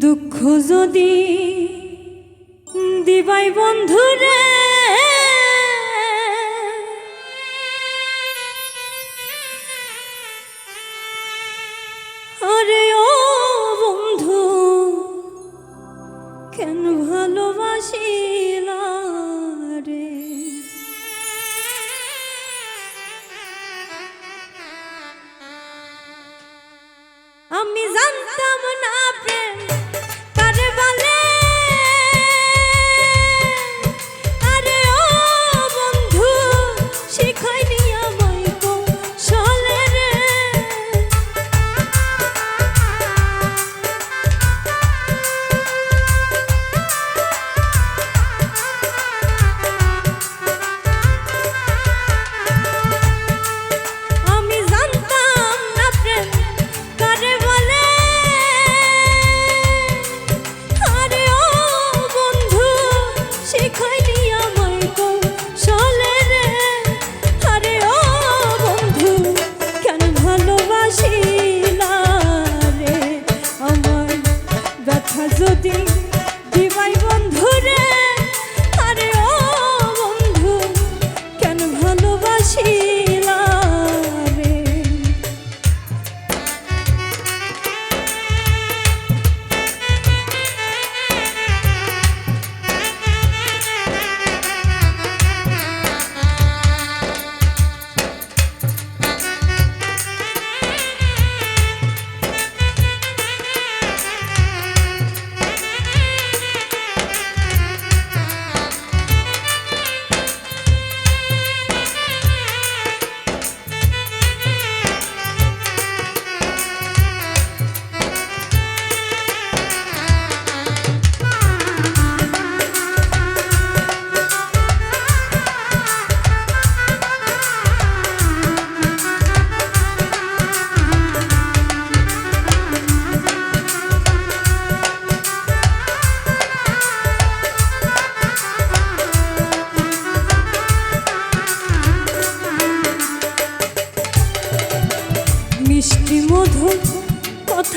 দুঃখ যদি দিবাই বন্ধুরে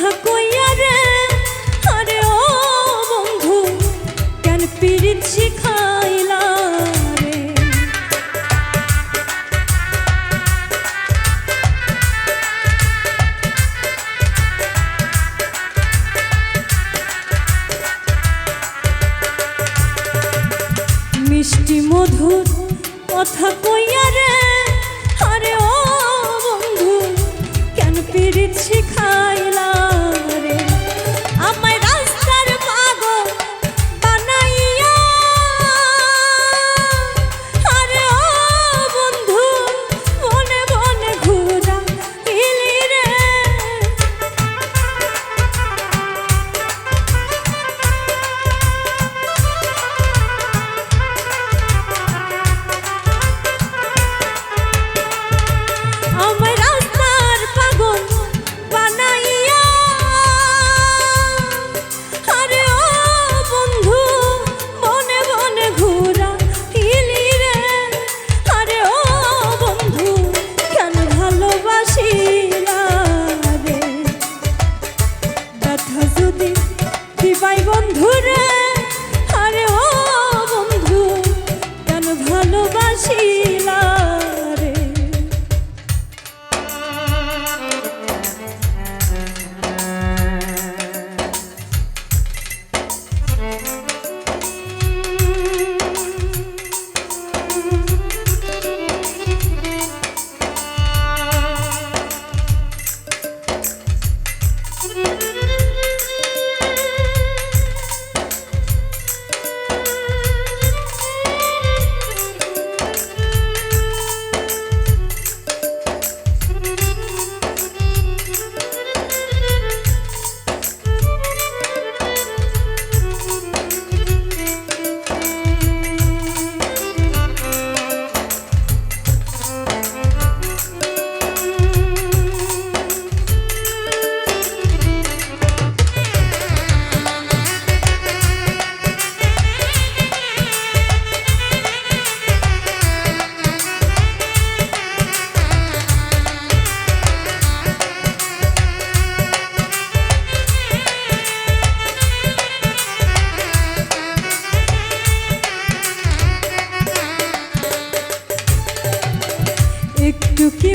ঠাকুর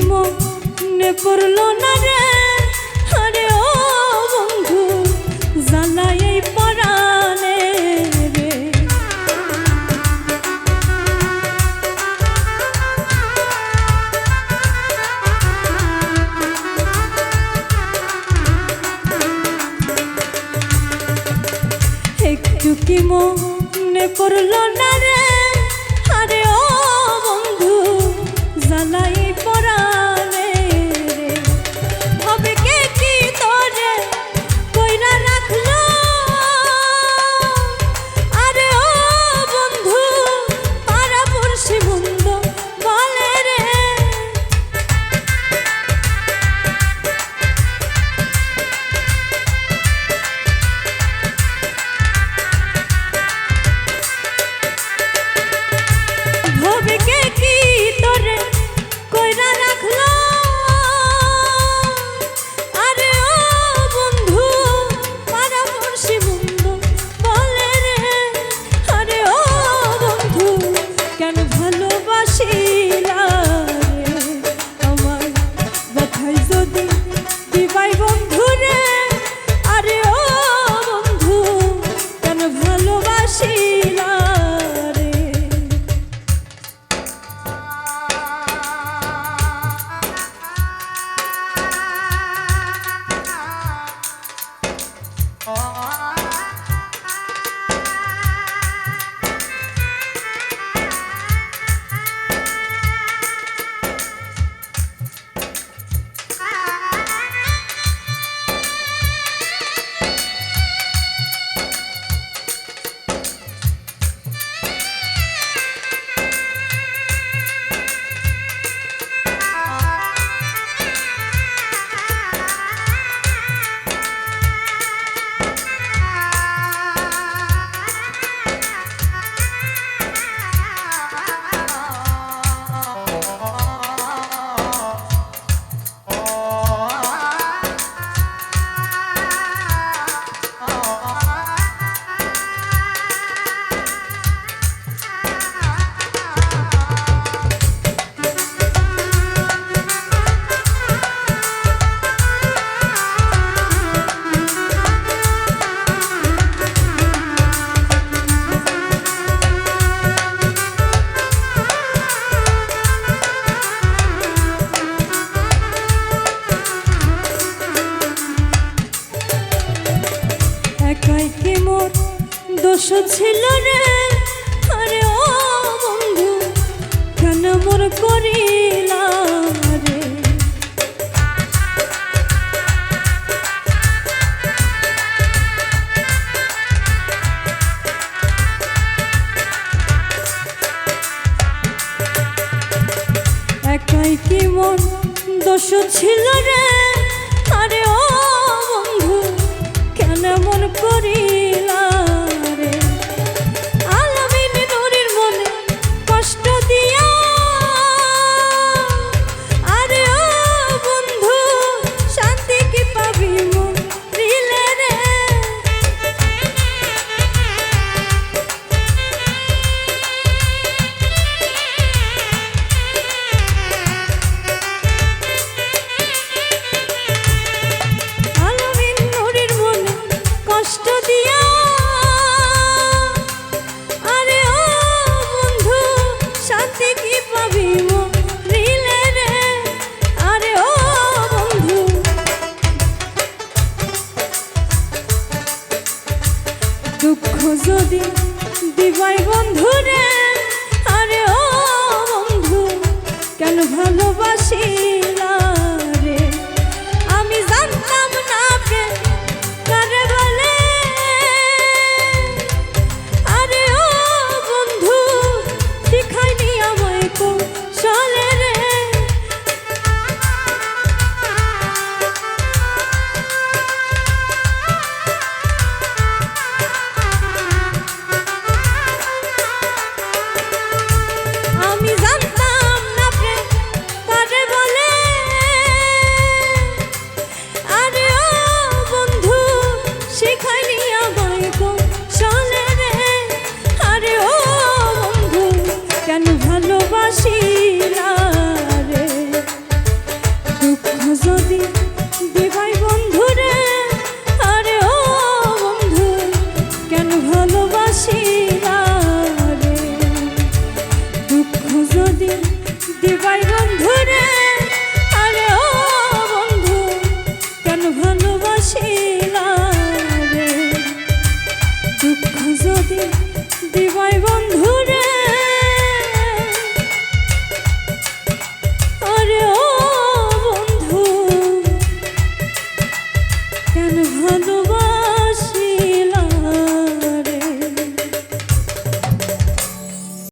মনে পড়ল না রে। আরে ও বন্ধু জ্বালাই পরানে রে। একটু কি মনে পড়ল না রে? আরে ও বন্ধু জ্বালাই The deep. একাই কি মন দোষ ছিল রে?